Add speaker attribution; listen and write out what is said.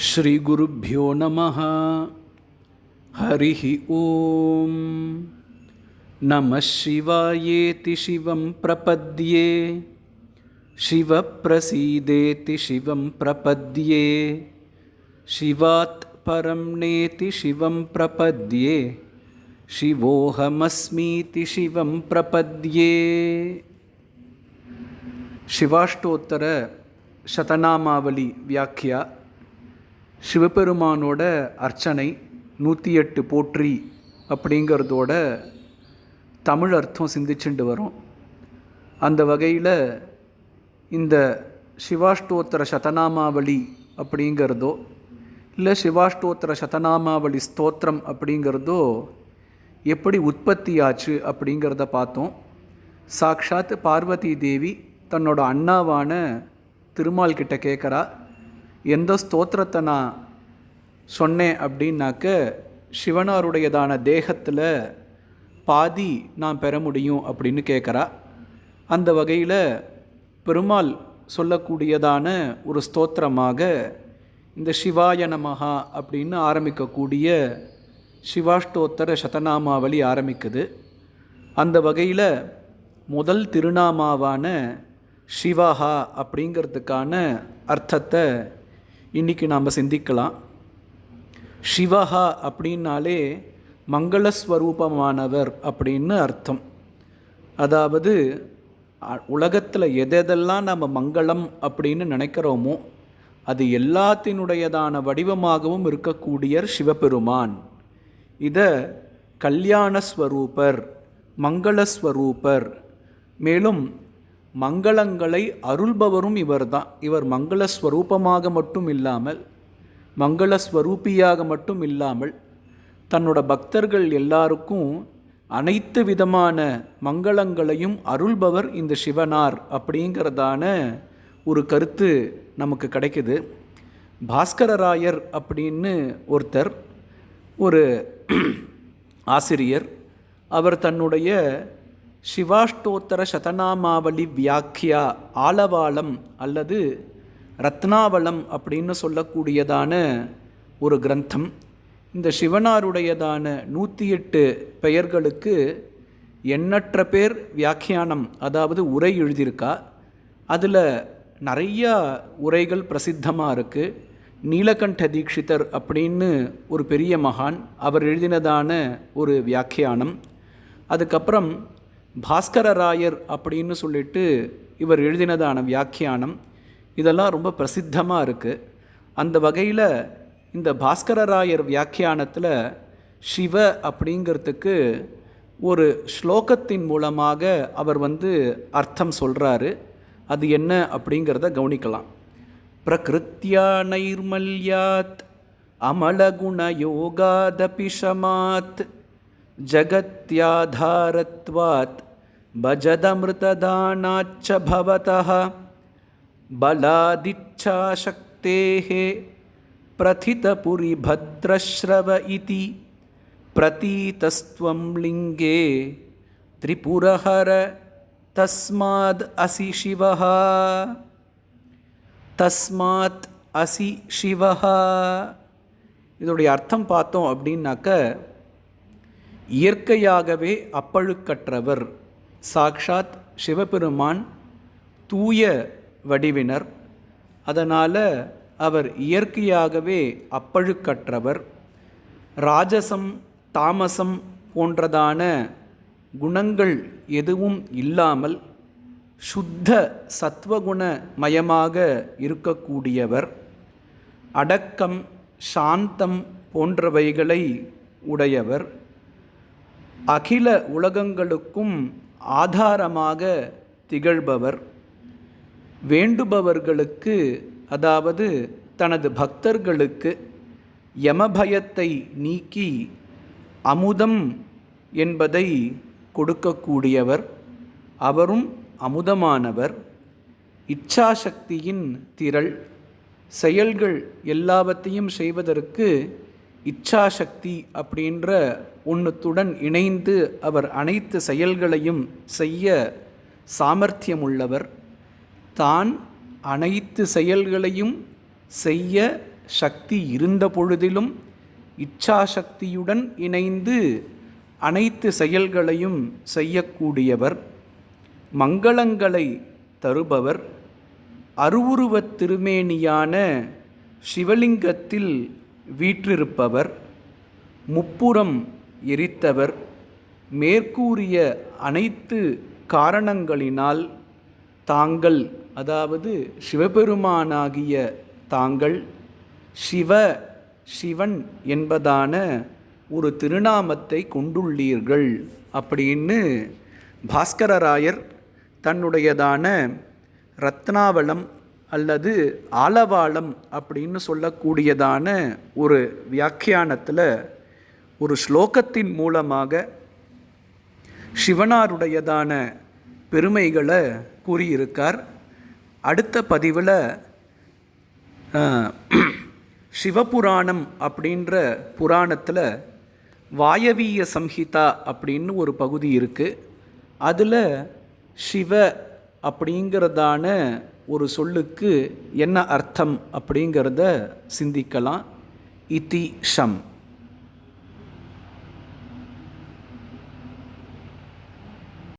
Speaker 1: श्रीगुरुभ्यो नमः। हरिः ॐ नमः शिवायेति शिवं प्रपद्ये। शिवप्रसीदेति शिवं प्रपद्ये। शिवात् परं नेति शिवं प्रपद्ये। शिवोऽहमस्मीति शिवं प्रपद्ये। शिवाष्टोत्तरशतनामावली व्याख्या சிவபெருமானோட அர்ச்சனை நூற்றி எட்டு போற்றி அப்படிங்கிறதோட தமிழ் அர்த்தம் சிந்திச்சுண்டு வரும். அந்த வகையில் இந்த சிவாஷ்டோத்திர சதநாமாவளி அப்படிங்கிறதோ இல்லை சிவாஷ்டோத்தர சதநாமாவளி ஸ்தோத்திரம் அப்படிங்கிறதோ எப்படி உற்பத்தி ஆச்சு அப்படிங்கிறத பார்த்தோம். சாக்ஷாத் பார்வதி தேவி தன்னோட அண்ணாவான திருமால் கிட்ட கேட்குறா எந்த ஸ்தோத்திரத்தை நான் சொன்னேன் அப்படின்னாக்க சிவனாருடையதான தேகத்தில் பாதி நான் பெற முடியும் அப்படின்னு கேட்குறா அந்த வகையில் பெருமாள் சொல்லக்கூடியதான ஒரு ஸ்தோத்திரமாக இந்த சிவாய நமஹா அப்படின்னு ஆரம்பிக்கக்கூடிய சிவாஷ்டோத்தர சதநாமாவளி ஆரம்பிக்குது. அந்த வகையில் முதல் திருநாமாவான சிவஹா அப்படிங்கிறதுக்கான அர்த்தத்தை இன்றைக்கி நாம் சிந்திக்கலாம். சிவஹா அப்படின்னாலே மங்களஸ்வரூபமானவர் அப்படின்னு அர்த்தம். அதாவது உலகத்தில் எதெதெல்லாம் நம்ம மங்களம் அப்படின்னு நினைக்கிறோமோ அது எல்லாத்தினுடையதான வடிவமாகவும் இருக்கக்கூடிய சிவபெருமான். இதை கல்யாணஸ்வரூபர் மங்களஸ்வரூபர் மேலும் மங்களங்களை அருள்பவரும் இவர்தான். இவர் மங்களஸ்வரூபமாக மட்டும் இல்லாமல் மங்களஸ்வரூபியாக மட்டும் இல்லாமல் தன்னோட பக்தர்கள் எல்லாருக்கும் அனைத்து விதமான மங்களங்களையும் அருள்பவர் இந்த சிவனார் அப்படிங்கிறதான ஒரு கருத்து நமக்கு கிடைக்குது. பாஸ்கரராயர் அப்படின்னு ஒருத்தர் ஒரு ஆசிரியர் அவர் தன்னுடைய சிவாஷ்டோத்தர சதநாமாவளி வியாக்கியா ஆலவாளம் அல்லது ரத்னாவளம் அப்படின்னு சொல்லக்கூடியதான ஒரு கிரந்தம். இந்த சிவனாருடையதான நூற்றி எட்டு பெயர்களுக்கு எண்ணற்ற பேர் வியாக்கியானம் அதாவது உரை எழுதியிருக்கா. அதில் நிறையா உரைகள் பிரசித்தமாக இருக்குது நீலகண்ட தீட்சிதர் அப்படின்னு ஒரு பெரிய மகான் அவர் எழுதினதான ஒரு வியாக்கியானம். அதுக்கப்புறம் பாஸ்கரராயர் அப்படின்னு சொல்லிட்டு இவர் எழுதினதான வியாக்கியானம் இதெல்லாம் ரொம்ப பிரசித்தமாக இருக்குது அந்த வகையில் இந்த பாஸ்கரராயர் வியாக்கியானத்தில் சிவ அப்படிங்கிறதுக்கு ஒரு ஸ்லோகத்தின் மூலமாக அவர் வந்து அர்த்தம் சொல்கிறாரு அது என்ன அப்படிங்கிறத கவனிக்கலாம். பிரகிருத்தியா நைர்மல்யாத் அமலகுண யோகாதபிஷமாத் जगत्याधारत्वात् भजदमृतदानाच्च भवतः बलादिच्छाशक्तेः प्रथितपुरिभद्रश्रव इति प्रतीतस्त्वं लिङ्गे त्रिपुरहर तस्माद् असि शिवः தஸ்மாத் அசி சிவஹா இதோடைய அர்த்தம் பார்த்தோம் அப்படின்னாக்க இயற்கையாகவே அப்பழுக்கற்றவர். சாக்ஷாத் சிவபெருமான் தூய வடிவினர். அதனால் அவர் இயற்கையாகவே அப்பழுக்கற்றவர். ராஜசம் தாமசம் போன்றதான குணங்கள் எதுவும் இல்லாமல் சுத்த சத்வகுண மயமாக இருக்கக்கூடியவர். அடக்கம் சாந்தம் போன்றவைகளை உடையவர். அகில உலகங்களுக்கும் ஆதாரமாக திகழ்பவர். வேண்டுபவர்களுக்கு அதாவது தனது பக்தர்களுக்கு யமபயத்தை நீக்கி அமுதம் என்பதை கொடுக்கக்கூடியவர். அவரும் அமுதமானவர். இச்சாசக்தியின் திரள். செயல்கள் எல்லாவற்றையும் செய்வதற்கு இச்சாசக்தி அப்படின்ற ஒன்றுத்துடன் இணைந்து அவர் அனைத்து செயல்களையும் செய்ய சாமர்த்தியமுள்ளவர். தான் அனைத்து செயல்களையும் செய்ய சக்தி இருந்த பொழுதிலும் இச்சாசக்தியுடன் இணைந்து அனைத்து செயல்களையும் செய்யக்கூடியவர். மங்களங்களை தருபவர். அருவுருவத் திருமேனியான சிவலிங்கத்தில் வீற்றிருப்பவர் முப்புறம் எரித்தவர் மேற்கூறிய அனைத்து காரணங்களினால் தாங்கள் அதாவது சிவபெருமானாகிய தாங்கள் சிவ சிவன் என்பதான ஒரு திருநாமத்தை கொண்டுள்ளீர்கள். அப்படின்னு பாஸ்கரராயர் தன்னுடையதான ரத்னாவளம் அல்லது ஆலவாளம் அப்படின்னு சொல்லக்கூடியதான ஒரு வியாக்கியானத்தில் ஒரு ஸ்லோகத்தின் மூலமாக சிவனாருடையதான பெருமைகளை கூறியிருக்கார். அடுத்த பதிவில் சிவபுராணம் அப்படின்ற புராணத்தில் வாயவீய சம்ஹிதா அப்படின்னு ஒரு பகுதி இருக்குது அதில் சிவ அப்படிங்கிறதான ஒரு சொல்லுக்கு என்ன அர்த்தம் அப்படிங்கிறத சிந்திக்கலாம். இதி ஷம்.